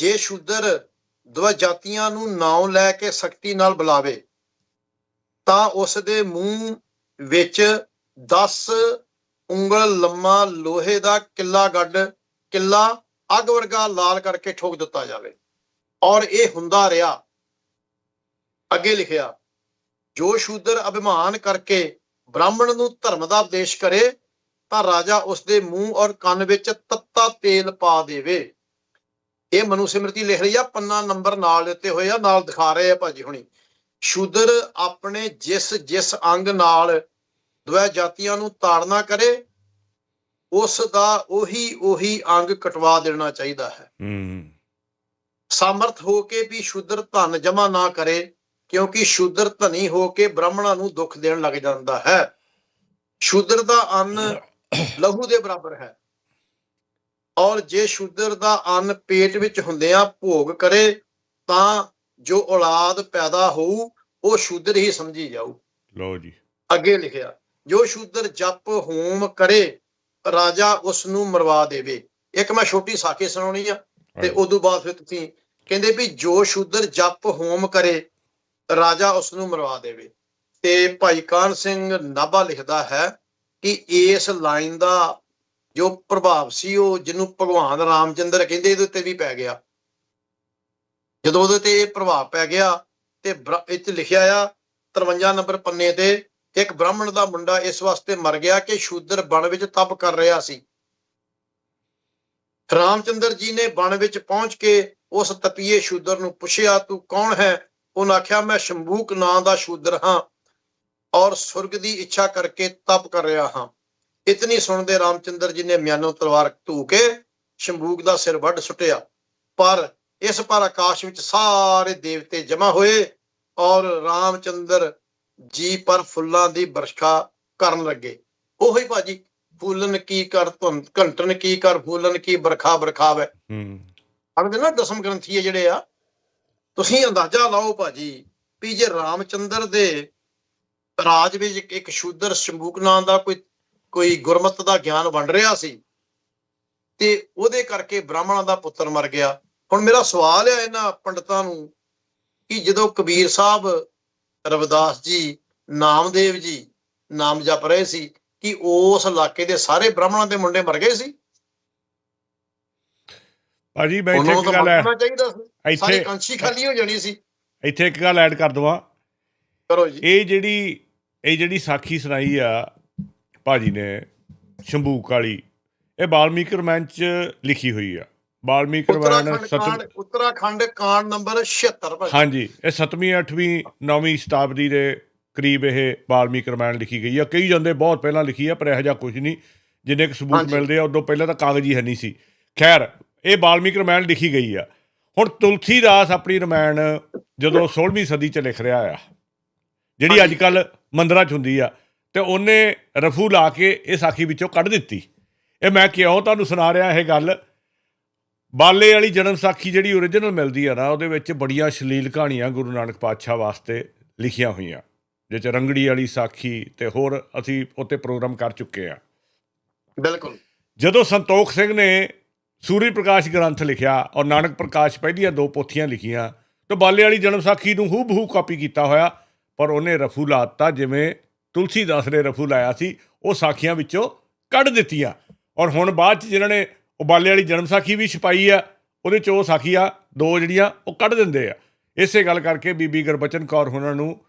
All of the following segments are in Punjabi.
ਜੇ ਸ਼ੂਦਰ ਦਵਾ ਜਾਤੀਆਂ ਨੂੰ ਨਾਉ ਲੈ ਕੇ ਸਖਤੀ ਨਾਲ ਬੁਲਾਵੇ, ਤਾਂ ਉਸ ਦੇ ਮੂੰਹ ਵਿੱਚ 10 ਉਂਗਲ ਲੰਮਾ ਲੋਹੇ ਦਾ ਕਿੱਲਾ ਗੱਡ, ਕਿੱਲਾ ਅੱਗ ਵਰਗਾ ਲਾਲ ਕਰਕੇ ਠੋਕ ਦਿੱਤਾ ਜਾਵੇ। ਔਰ ਇਹ ਹੁੰਦਾ ਰਿਹਾ। ਅੱਗੇ ਲਿਖਿਆ, ਜੋ ਸ਼ੂਦਰ ਅਭਿਮਾਨ ਕਰਕੇ ਬ੍ਰਾਹਮਣ ਨੂੰ ਧਰਮ ਦਾ ਉਪਦੇਸ਼ ਕਰੇ, ਤਾਂ ਰਾਜਾ ਉਸ ਦੇ ਮੂੰਹ ਔਰ ਕੰਨ ਵਿੱਚ ਤੱਤਾ ਤੇਲ ਪਾ ਦੇਵੇ। ਇਹ ਮਨੂ ਸਿਮਰਤੀ ਲਿਖ ਰਹੀ ਆ ਪੰਨਾ ਨੰਬਰ ਨਾਲ ਦਿੱਤੇ ਹੋਏ ਆ ਨਾਲ ਦਿਖਾ ਰਹੇ ਆ ਭਾਜੀ ਹੁਣੀ। ਸ਼ੂਦਰ ਆਪਣੇ ਜਿਸ ਜਿਸ ਅੰਗ ਨਾਲ ਦਵੈ ਜਾਤੀਆਂ ਨੂੰ ਤਾੜਨਾ ਕਰੇ ਉਸ ਦਾ ਉਹੀ ਉਹੀ ਅੰਗ ਕਟਵਾ ਦੇਣਾ ਚਾਹੀਦਾ ਹੈ। ਹੂੰ। ਸਮਰਥ ਹੋ ਕੇ ਵੀ ਸ਼ੂਦਰ ਧਨ ਜਮਾ ਨਾ ਕਰੇ ਕਿਉਂਕਿ ਸ਼ੂਦਰ ਧਨੀ ਹੋ ਕੇ ਬ੍ਰਾਹਮਣਾਂ ਨੂੰ ਦੁੱਖ ਦੇਣ ਲੱਗ ਜਾਂਦਾ ਹੈ। ਸ਼ੂਦਰ ਦਾ ਅੰਨ ਲਹੂ ਦੇ ਬਰਾਬਰ ਹੈ। ਔਰ ਜੇ ਸ਼ੂਦਰ ਦਾ ਅੰਨ ਪੇਟ ਵਿੱਚ ਹੁੰਦਿਆਂ ਭੋਗ ਕਰੇ ਤਾਂ ਜੋ ਔਲਾਦ ਪੈਦਾ ਹੋਊ ਉਹ ਸ਼ੂਦਰ ਹੀ ਸਮਝੀ ਜਾਊ। ਲਓ ਜੀ। ਅੱਗੇ ਲਿਖਿਆ ਜੋ ਸ਼ੂਦਰ ਜਪ ਹੋਮ ਕਰੇ ਰਾਜਾ ਉਸ ਨੂੰ ਮਰਵਾ ਦੇਵੇ। ਇੱਕ ਮੈਂ ਛੋਟੀ ਸਾਖੀ ਸੁਣਾਉਣੀ ਆ ਤੇ ਉਦੋਂ ਬਾਅਦ ਫਿਰ ਤੁਸੀਂ ਕਹਿੰਦੇ ਵੀ ਜੋ ਸ਼ੂਦਰ ਜਪ ਹੋਮ ਕਰੇ ਰਾਜਾ ਉਸ ਨੂੰ ਮਰਵਾ ਦੇਵੇ। ਤੇ ਭਾਈ ਕਾਨ ਸਿੰਘ ਨਾਭਾ ਲਿਖਦਾ ਹੈ ਕਿ ਇਸ ਲਾਈਨ ਦਾ ਜੋ ਪ੍ਰਭਾਵ ਸੀ ਉਹ ਜਿਹਨੂੰ ਭਗਵਾਨ ਰਾਮਚੰਦਰ ਕਹਿੰਦੇ ਇਹਦੇ ਉੱਤੇ ਵੀ ਪੈ ਗਿਆ। ਜਦੋਂ ਉਹਦੇ ਤੇ ਇਹ ਪ੍ਰਭਾਵ ਪੈ ਗਿਆ ਤੇ ਬ੍ਰ- ਲਿਖਿਆ ਆ 53 ਨੰਬਰ ਪੰਨੇ ਤੇ ਇੱਕ ਬ੍ਰਾਹਮਣ ਦਾ ਮੁੰਡਾ ਇਸ ਵਾਸਤੇ ਮਰ ਗਿਆ ਕਿ ਸ਼ੂਦਰ ਬਣ ਵਿੱਚ ਤਪ ਕਰ ਰਿਹਾ ਸੀ। ਰਾਮਚੰਦਰ ਜੀ ਨੇ ਬਣ ਵਿੱਚ ਪਹੁੰਚ ਕੇ ਉਸ ਤਪੀਏ ਸ਼ੂਦਰ ਨੂੰ ਪੁੱਛਿਆ, ਤੂੰ ਕੌਣ ਹੈ? ਉਹਨੇ ਆਖਿਆ, ਮੈਂ ਸ਼ੰਭੂਕ ਨਾਂ ਦਾ ਸ਼ੂਦਰ ਹਾਂ ਔਰ ਸੁਰਗ ਦੀ ਇੱਛਾ ਕਰਕੇ ਤਪ ਕਰ ਰਿਹਾ ਹਾਂ। ਇਤਨੀ ਸੁਣਦੇ ਰਾਮਚੰਦਰ ਜੀ ਨੇ ਮਿਆਨੋਂ ਤਲਵਾਰ ਧੂ ਕੇ ਸ਼ੰਭੂਕ ਦਾ ਸਿਰ ਵੱਢ ਸੁੱਟਿਆ। ਪਰ ਇਸ ਪਰ ਆਕਾਸ਼ ਵਿੱਚ ਸਾਰੇ ਦੇਵਤੇ ਜਮਾ ਹੋਏ ਔਰ ਰਾਮਚੰਦਰ ਜੀ ਪਰ ਫੁੱਲਾਂ ਦੀ ਵਰਖਾ ਕਰਨ ਲੱਗੇ। ਉਹੀ ਭਾਜੀ ਫੂਲਨ ਕੀ ਕਰ ਘੰਟਨ ਕੀ ਕਰ ਫੂਲਨ ਕੀ ਬਰਖਾ ਬਰਖਾਵੈ। ਹੂੰ। ਅਗਦੇ ਨਾ ਦਸਮ ਗ੍ਰੰਥੀ ਹੈ ਜਿਹੜੇ ਆ ਤੁਸੀਂ ਅੰਦਾਜ਼ਾ ਲਾਓ ਭਾਜੀ ਵੀ ਜੇ ਰਾਮਚੰਦਰ ਦੇ ਰਾਜ ਵਿੱਚ ਇੱਕ- ਇੱਕ ਸ਼ੂਦਰ ਸ਼ੰਭੂਕ ਨਾਂ ਦਾ ਕੋਈ ਕੋਈ ਗੁਰਮਤ ਦਾ ਗਿਆਨ ਵੰਡ ਰਿਹਾ ਸੀ ਤੇ ਉਹਦੇ ਕਰਕੇ ਬ੍ਰਾਹਮਣਾਂ ਦਾ ਪੁੱਤਰ ਮਰ ਗਿਆ। ਹੁਣ ਮੇਰਾ ਸਵਾਲ ਹੈ ਇਹਨਾਂ ਪੰਡਤਾਂ ਨੂੰ ਕਿ ਜਦੋਂ ਕਬੀਰ ਸਾਹਿਬ ਰਵਿਦਾਸ ਜੀ ਨਾਮਦੇਵ ਜੀ ਨਾਮ ਜਪ ਰਹੇ ਸੀ ਕਿ ਉਸ ਇਲਾਕੇ ਦੇ ਸਾਰੇ ਬ੍ਰਾਹਮਣਾਂ ਦੇ ਮੁੰਡੇ ਮਰ ਗਏ ਸੀ? ਭਾਜੀ ਮੈਂ ਇੱਥੇ ਇੱਕ ਗੱਲ ਹੈ ਇੱਥੇ ਕੰਸ਼ੀ ਖਾਲੀ ਹੋ ਜਾਣੀ ਸੀ। ਇੱਥੇ ਇੱਕ ਗੱਲ ਐਡ ਕਰ ਦਵਾਂ। ਕਰੋ ਜੀ। ਇਹ ਜਿਹੜੀ ਇਹ ਜਿਹੜੀ ਸਾਖੀ ਸੁਣਾਈ ਆ ਭਾਜੀ ਨੇ ਸ਼ੰਭੂਕ ਵਾਲੀ ਇਹ ਬਾਲਮੀਕ ਰਮਾਇਣ ਚ ਲਿਖੀ ਹੋਈ ਆ। ਬਾਲਮੀਕ ਰਮਾਇਣ ਉੱਤਰਾਖੰਡ ਕਾਂਡ ਉੱਤਰਾਖੰਡ ਕਾਂਡ ਨੰਬਰ 76 ਭਾਜੀ। ਹਾਂਜੀ ਇਹ 7ਵੀਂ 8ਵੀਂ 9ਵੀਂ ਸ਼ਤਾਬਦੀ ਦੇ ਕਰੀਬ ਇਹ ਬਾਲਮੀਕ ਰਮਾਇਣ ਲਿਖੀ ਗਈ ਆ। ਕਈ ਜਾਂਦੇ ਬਹੁਤ ਪਹਿਲਾਂ ਲਿਖੀ ਆ ਪਰ ਇਹੋ ਜਿਹਾ ਕੁਝ ਨਹੀਂ ਜਿੰਨੇ ਕੁ ਸਬੂਤ। ਮਿਲਦੇ ਆ ਉਦੋਂ ਪਹਿਲਾਂ ਤਾਂ ਕਾਗਜ਼ ਹੀ ਹੈ ਨਹੀਂ ਸੀ। ਖੈਰ ਇਹ ਬਾਲਮੀਕ ਰਮਾਇਣ ਲਿਖੀ ਗਈ ਆ। ਹੁਣ ਤੁਲਸੀਦਾਸ ਆਪਣੀ ਰਮਾਇਣ ਜਦੋਂ 16ਵੀਂ ਸਦੀ ਚ ਲਿਖ ਰਿਹਾ ਆ ਜਿਹੜੀ। ਅੱਜ ਕੱਲ ਮੰਦਰਾਂ ਚ ਹੁੰਦੀ ਆ ਤੇ ਉਹਨੇ ਰਫੂ ਲਾ ਕੇ ਇਹ ਸਾਖੀ ਵਿੱਚੋਂ ਕੱਢ ਦਿੱਤੀ। ਇਹ ਮੈਂ ਕਿਉਂ ਤੁਹਾਨੂੰ ਸੁਣਾ ਰਿਹਾ ਇਹ ਗੱਲ? ਬਾਲੇ ਵਾਲੀ ਜਨਮ ਸਾਖੀ ਜਿਹੜੀ ਓਰੀਜਨਲ ਮਿਲਦੀ ਆ ਨਾ ਉਹਦੇ ਵਿੱਚ ਬੜੀਆਂ ਸ਼ਲੀਲ ਕਹਾਣੀਆਂ ਗੁਰੂ ਨਾਨਕ ਪਾਤਸ਼ਾਹ ਵਾਸਤੇ ਲਿਖੀਆਂ ਹੋਈਆਂ। ਜਿਹ ਚ ਰੰਗੜੀ ਵਾਲੀ ਸਾਖੀ ਤੇ ਹੋਰ ਅਸੀਂ ਉੱਤੇ ਪ੍ਰੋਗਰਾਮ ਕਰ ਚੁੱਕੇ ਆ। ਬਿਲਕੁਲ। ਜਦੋਂ ਸੰਤੋਖ ਸਿੰਘ ਨੇ ਸੂਰੀ ਪ੍ਰਕਾਸ਼ ਗ੍ਰੰਥ ਲਿਖਿਆ ਔਰ ਨਾਨਕ ਪ੍ਰਕਾਸ਼ ਪਹਿਲੀਆਂ ਦੋ ਪੋਥੀਆਂ ਲਿਖੀਆਂ ਤਾਂ ਬਾਲੇ ਵਾਲੀ ਜਨਮ ਸਾਖੀ ਨੂੰ ਹੂ ਬਹੂ ਕਾਪੀ ਕੀਤਾ ਹੋਇਆ ਪਰ ਉਹਨੇ ਰਫੂ ਲਾਤਾ ਜਿਵੇਂ ਤੁਲਸੀਦਾਸ ਨੇ ਰਫੂ ਲਾਇਆ ਸੀ, ਉਹ ਸਾਖੀਆਂ ਵਿੱਚੋਂ ਕੱਢ ਦਿੱਤੀਆਂ। ਔਰ ਹੁਣ ਬਾਅਦ ਚ ਜਿਹਨਾਂ ਨੇ ਉਬਾਲੇ ਵਾਲੀ ਜਨਮ ਸਾਖੀ ਵੀ ਛਪਾਈ ਆ, ਉਹਦੇ ਚ ਉਹ ਸਾਖੀਆਂ ਦੋ ਜਿਹੜੀਆਂ ਉਹ ਕੱਢ ਦਿੰਦੇ ਆ। ਇਸੇ ਗੱਲ ਕਰਕੇ ਬੀਬੀ ਗੁਰਬਚਨ ਕੌਰ ਉਹਨਾਂ ਨੂੰ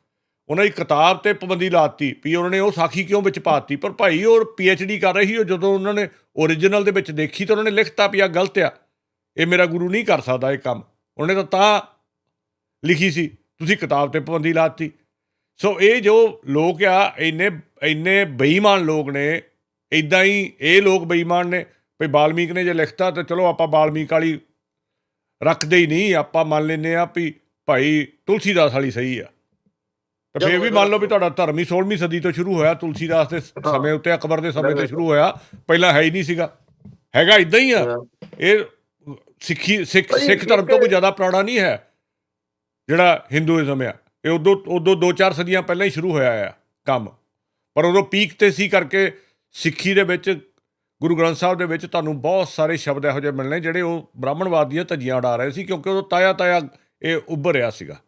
ਉਹਨਾਂ ਦੀ ਕਿਤਾਬ ਤੇ ਪਾਬੰਦੀ ਲਾਤੀ ਵੀ ਉਹਨਾਂ ਨੇ ਉਹ ਸਾਖੀ ਕਿਉਂ ਵਿੱਚ ਪਾਤੀ? ਪਰ ਭਾਈ ਉਹ ਡੀ ਕਰ ਰਹੀ ਉਹ, ਜਦੋਂ ਉਹਨਾਂ ਨੇ ਓਰੀਜਨਲ ਦੇ ਵਿੱਚ ਦੇਖੀ ਤਾਂ ਉਹਨਾਂ ਨੇ ਲਿਖਤਾ ਵੀ ਆ ਗਲਤ ਆ। ਇਹ ਮੇਰਾ ਗੁਰੂ ਨਹੀਂ ਕਰ ਸਕਦਾ ਇਹ ਕੰਮ। ਉਹਨੇ ਤਾਂ ਤਾਂ ਲਿਖੀ ਸੀ, ਤੁਸੀਂ ਕਿਤਾਬ ਤੇ ਪਾਬੰਦੀ ਲਾਤੀ। ਸੋ ਇਹ ਜੋ ਲੋਕ ਆ ਇੰਨੇ ਇੰਨੇ ਬੇਈਮਾਨ ਲੋਕ ਨੇ ਇਦਾਂ ਹੀ ਇਹ ਲੋਕ ਬੇਈਮਾਨ ਨੇ ਵੀ ਬਾਲਮੀਕ ਨੇ ਜੇ ਲਿਖਤਾ ਤਾਂ ਚਲੋ ਆਪਾਂ ਬਾਲਮੀਕ ਵਾਲੀ ਰੱਖਦੇ ਹੀ ਨਹੀਂ ਆਪਾਂ ਮੰਨ ਲੈਨੇ ਆ ਵੀ ਭਾਈ ਤੁਲਸੀਦਾਸ ਵਾਲੀ ਸਹੀ ਆ। ਤੇ ਫੇਰ ਵੀ ਮੰਨ ਲਓ ਵੀ ਤੁਹਾਡਾ ਧਰਮ ਹੀ 16ਵੀਂ ਸਦੀ ਤੋਂ ਸ਼ੁਰੂ ਹੋਇਆ ਤੁਲਸੀਦਾਸ ਦੇ ਸਮੇਂ ਉੱਤੇ ਅਕਬਰ ਦੇ ਸਮੇਂ ਤੇ ਸ਼ੁਰੂ ਹੋਇਆ ਪਹਿਲਾਂ ਹੈ ਹੀ ਨਹੀਂ ਸੀਗਾ। ਹੈਗਾ ਇਦਾਂ ਹੀ ਆ। ਇਹ ਸਿੱਖੀ ਸਿੱਖ ਭਾਈ ਸਿੱਖ ਧਰਮ ਤੋਂ ਕੋਈ ਜ਼ਿਆਦਾ ਪੁਰਾਣਾ ਨਹੀਂ ਹੈ ਜਿਹੜਾ ਹਿੰਦੂਇਜ਼ਮ ਆ। ਇਹ ਉਦੋਂ ਉਦੋਂ ਦੋ ਚਾਰ ਸਦੀਆਂ ਪਹਿਲਾਂ ਹੀ ਸ਼ੁਰੂ ਹੋਇਆ ਆ ਕੰਮ। ਪਰ ਉਦੋਂ ਪੀਕ ਤੇ ਸੀ ਕਰਕੇ ਸਿੱਖੀ ਦੇ ਵਿੱਚ, ਗੁਰੂ ਗ੍ਰੰਥ ਸਾਹਿਬ ਦੇ ਵਿੱਚ ਤੁਹਾਨੂੰ ਬਹੁਤ ਸਾਰੇ ਸ਼ਬਦ ਇਹੋ ਜਿਹੇ ਮਿਲਣੇ ਜਿਹੜੇ ਉਹ ਬ੍ਰਾਹਮਣਵਾਦ ਦੀਆਂ ਧੱਜੀਆਂ ਉਡਾ ਰਹੇ ਸੀ ਕਿਉਂਕਿ ਉਦੋਂ ਤਾਇਆ ਤਾਇਆ ਇਹ ਉੱਭਰ ਰਿਹਾ ਸੀਗਾ।